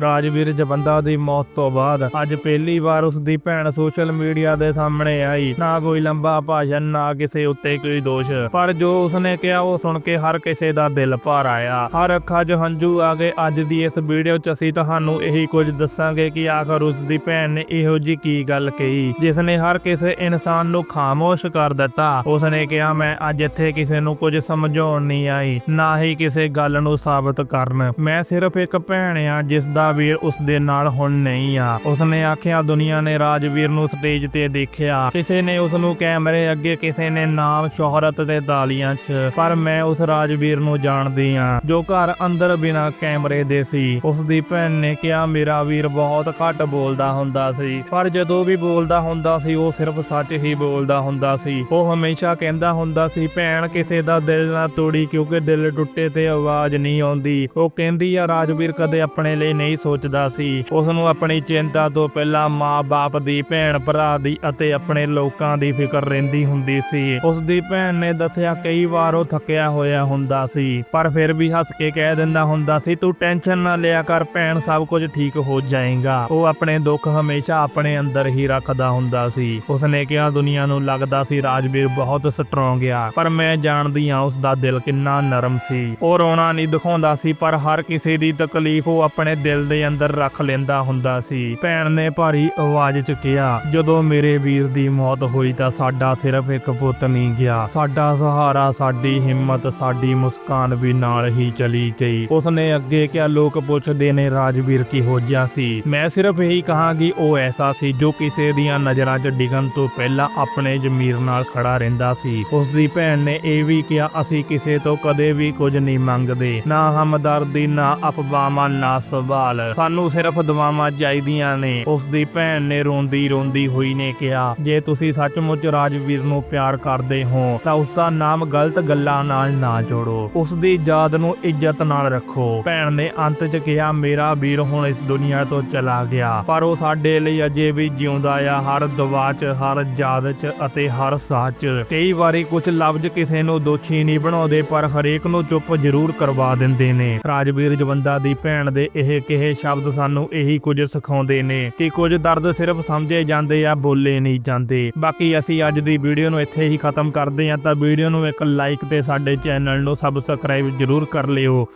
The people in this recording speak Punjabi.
ਰਾਜਵੀਰ ਜਵੰਦਾ ਦੀ ਮੌਤ ਤੋਂ ਬਾਅਦ ਅੱਜ ਪਹਿਲੀ ਵਾਰ ਉਸ ਦੀ ਭੈਣ ਸੋਸ਼ਲ ਮੀਡੀਆ ਦੇ ਸਾਹਮਣੇ ਆਈ। ਨਾ ਕੋਈ ਲੰਬਾ ਭਾਸ਼ਣ, ਨਾ ਕਿਸੇ ਉੱਤੇ ਕੋਈ ਦੋਸ਼। ਪਰ ਜੋ ਉਸਨੇ ਕਿਹਾ, ਉਹ ਸੁਣ ਕੇ ਹਰ ਕਿਸੇ ਦਾ ਦਿਲ ਭਰ ਆਇਆ ਹਰ ਅੱਖਾਂ 'ਚ ਹੰਝੂ ਆ ਗਏ। ਅੱਜ ਦੀ ਇਸ ਵੀਡੀਓ 'ਚ ਅਸੀਂ ਤੁਹਾਨੂੰ ਇਹੀ ਕੁਝ ਦੱਸਾਂਗੇ ਕਿ ਆਖਰ ਉਸ ਦੀ ਭੈਣ ਨੇ ਇਹੋ ਜੀ ਕੀ ਗੱਲ ਕਹੀ ਜਿਸ ਨੇ ਹਰ ਕਿਸੇ ਇਨਸਾਨ ਨੂੰ ਖਾਮੋਸ਼ ਕਰ ਦਿੱਤਾ। ਉਸਨੇ ਕਿਹਾ, ਮੈਂ ਅੱਜ ਇੱਥੇ ਕਿਸੇ ਨੂੰ ਕੁਝ ਸਮਝਾਉਣ ਨਹੀਂ ਆਈ, ਨਾ ਹੀ ਕਿਸੇ ਗੱਲ ਨੂੰ ਸਾਬਤ ਕਰਨ। ਮੈਂ ਸਿਰਫ ਇੱਕ ਭੈਣ ਆ ਜਿਸ ਦਾ ਵੀਰ ਉਸ ਦੇ ਨਾਲ ਹੁਣ ਨਹੀਂ ਆ। ਉਸਨੇ ਆਖਿਆ, ਦੁਨੀਆ ਨੇ ਰਾਜਵੀਰ ਨੂੰ ਸਟੇਜ ਤੇ ਦੇਖਿਆ। ਕਿਸੇ ਨੇ ਉਸ ਨੂੰ ਕੈਮਰੇ ਅੱਗੇ ਕਿਸੇ ਨੇ ਨਾਮ, ਸ਼ੋਹਰਤ ਤੇ ਤਾਲੀਆਂ 'ਚ। ਪਰ ਮੈਂ ਉਸ ਰਾਜਵੀਰ ਨੂੰ ਜਾਣਦੀ ਆ ਜੋ ਘਰ ਅੰਦਰ ਬਿਨਾ ਕੈਮਰੇ ਦੇ ਸੀ। ਉਸ ਦੀ ਭੈਣ ਨੇ ਕਿਹਾ, ਮੇਰਾ ਵੀਰ ਬਹੁਤ ਘੱਟ ਬੋਲਦਾ ਹੁੰਦਾ ਸੀ। ਪਰ ਜਦੋਂ ਵੀ ਬੋਲਦਾ ਹੁੰਦਾ ਸੀ, ਉਹ ਸਿਰਫ ਸੱਚ ਹੀ ਬੋਲਦਾ ਹੁੰਦਾ ਸੀ। ਉਹ ਹਮੇਸ਼ਾ ਕਹਿੰਦਾ ਹੁੰਦਾ ਸੀ, ਭੈਣ, ਕਿਸੇ ਦਾ ਦਿਲ ਨਾ ਤੋੜੀ, ਕਿਉਂਕਿ ਦਿਲ ਟੁੱਟੇ ਤੇ ਆਵਾਜ਼ ਨਹੀਂ ਆਉਂਦੀ। ਉਹ ਕਹਿੰਦੀ ਆ, ਰਾਜਵੀਰ ਕਦੇ ਆਪਣੇ ਲਈ ਨਹੀਂ ਸੋਚਦਾ ਸੀ। ਉਸ ਨੂੰ ਆਪਣੀ ਚਿੰਤਾ ਤੋਂ ਪਹਿਲਾਂ ਮਾਂ-ਬਾਪ ਦੀ, ਭੈਣ ਭਰਾ ਦੀ ਅਤੇ ਆਪਣੇ ਲੋਕਾਂ ਦੀ ਫਿਕਰ ਰਹਿੰਦੀ ਹੁੰਦੀ ਸੀ। ਉਸ ਦੀ ਭੈਣ ਨੇ ਦੱਸਿਆ, ਕਈ ਵਾਰ ਉਹ ਥੱਕਿਆ ਹੋਇਆ ਹੁੰਦਾ ਸੀ, ਪਰ ਫਿਰ ਵੀ ਹੱਸ ਕੇ ਕਹਿ ਦਿੰਦਾ ਹੁੰਦਾ ਸੀ, ਤੂੰ ਟੈਨਸ਼ਨ ਨਾ ਲਿਆ ਕਰ ਭੈਣ, ਸਭ ਕੁਝ ਠੀਕ ਹੋ ਜਾਏਗਾ। ਉਹ ਆਪਣੇ ਦੁੱਖ ਹਮੇਸ਼ਾ ਆਪਣੇ ਅੰਦਰ ਹੀ ਰੱਖਦਾ ਹੁੰਦਾ ਸੀ। ਉਸਨੇ ਕਿਹਾ, ਦੁਨੀਆ ਨੂੰ ਲੱਗਦਾ ਸੀ ਰਾਜਵੀਰ ਬਹੁਤ ਸਟਰੋਂਗ ਆ, ਪਰ ਮੈਂ ਜਾਣਦੀ ਆ ਉਸ ਦਾ ਦਿਲ ਕਿੰਨਾ ਨਰਮ ਸੀ। ਉਹ ਰੋਣਾ ਨਹੀਂ ਦਿਖਾਉਂਦਾ ਸੀ, ਪਰ ਹਰ ਕਿਸੇ ਦੀ ਤਕਲੀਫ ਉਹ ਆਪਣੇ ਦਿਲ ਦੇ ਅੰਦਰ ਰੱਖ ਲੈਂਦਾ ਹੁੰਦਾ ਸੀ। ਭੈਣ ਨੇ ਭਾਰੀ ਆਵਾਜ਼ ਚ ਕਿਹਾ ਜਦੋਂ ਮੇਰੇ ਵੀਰ ਦੀ ਮੌਤ ਹੋਈ ਤਾਂ ਸਾਡਾ ਸਿਰਫ ਇੱਕ ਪੁੱਤ ਨਹੀਂ ਗਿਆ। ਸਾਡਾ ਸਹਾਰਾ, ਸਾਡੀ ਹਿੰਮਤ, ਸਾਡੀ ਮੁਸਕਾਨ ਵੀ ਨਾਲ ਹੀ ਚਲੀ ਗਈ। ਉਸਨੇ ਅੱਗੇ ਕਿਹਾ, ਲੋਕ ਪੁੱਛਦੇ ਨੇ, ਰਾਜਵੀਰ ਕਿਹੋ ਜਿਹਾ ਸੀ? ਮੈਂ ਸਿਰਫ ਇਹੀ ਕਹਾਂਗੀ ਉਹ ਐਸਾ ਸੀ ਜੋ ਕਿਸੇ ਦੀਆਂ ਨਜ਼ਰਾਂ 'ਚ ਡਿੱਗਣ ਤੋਂ ਪਹਿਲਾਂ ਆਪਣੇ ਜ਼ਮੀਰ ਨਾਲ ਖੜਾ ਰਹਿੰਦਾ ਸੀ। ਉਸ ਦੀ ਭੈਣ ਨੇ ਇਹ ਵੀ ਕਿਹਾ, ਅਸੀਂ ਕਿਸੇ ਤੋਂ ਕਦੇ ਵੀ ਕੁਝ ਨਹੀਂ ਮੰਗਦੇ। ਨਾ ਹਮਦਰਦੀ, ਨਾ ਅਪਵਾਮਾਂ ਨਾ ਸਵਾਲ ਸਾਨੂੰ ਸਿਰਫ ਦੁਆਵਾਂ ਚਾਹੀਦੀਆਂ ਨੇ। ਉਸ ਦੀ ਭੈਣ ਨੇ ਰੋਂਦੀ ਰੋਂਦੀ ਹੋਈ ਨੇ ਕਿਹਾ, ਜੇ ਤੁਸੀਂ ਸੱਚਮੁੱਚ ਰਾਜਵੀਰ ਨੂੰ ਪਿਆਰ ਕਰਦੇ ਹੋ, ਤਾਂ ਉਸ ਦਾ ਨਾਮ ਗਲਤ ਗੱਲਾਂ ਨਾਲ ਨਾ ਜੋੜੋ। ਉਸ ਦੀ ਯਾਦ ਨੂੰ ਇੱਜ਼ਤ ਨਾਲ ਰੱਖੋ। ਭੈਣ ਨੇ ਅੰਤ 'ਚ ਕਿਹਾ, ਮੇਰਾ ਵੀਰ ਹੁਣ ਇਸ ਦੁਨੀਆ ਤੋਂ ਚਲਾ ਗਿਆ, ਪਰ ਉਹ ਸਾਡੇ ਲਈ ਅਜੇ ਵੀ ਜਿਉਂਦਾ ਆ, ਹਰ ਦੁਆ 'ਚ, ਹਰ ਯਾਦ 'ਚ ਅਤੇ ਹਰ ਸਾਹ 'ਚ। ਕਈ ਵਾਰੀ ਕੁਝ ਲਫ਼ਜ਼ ਕਿਸੇ ਨੂੰ ਦੋਸ਼ੀ ਨਹੀਂ ਬਣਾਉਂਦੇ, ਪਰ ਹਰੇਕ ਨੂੰ ਚੁੱਪ ਜ਼ਰੂਰ ਕਰਵਾ ਦਿੰਦੇ ਨੇ। ਰਾਜਵੀਰ ਜਵੰਦਾ ਦੀ ਭੈਣ ਦੇ ਇਹ ਇਹ ਸ਼ਬਦ ਸਾਨੂੰ ਇਹੀ ਕੁਝ ਸਿਖਾਉਂਦੇ ਨੇ ਕਿ ਕੁਝ ਦਰਦ ਸਿਰਫ ਸਮਝੇ ਜਾਂਦੇ ਆ, ਬੋਲੇ ਨਹੀਂ ਜਾਂਦੇ। ਬਾਕੀ ਅਸੀਂ ਅੱਜ ਦੀ ਵੀਡੀਓ ਨੂੰ ਇੱਥੇ ਹੀ ਖਤਮ ਕਰਦੇ ਹਾਂ। ਤਾਂ ਵੀਡੀਓ ਨੂੰ ਇੱਕ ਲਾਈਕ ਤੇ ਸਾਡੇ ਚੈਨਲ ਨੂੰ ਸਬਸਕ੍ਰਾਈਬ ਜ਼ਰੂਰ ਕਰ ਲਿਓ।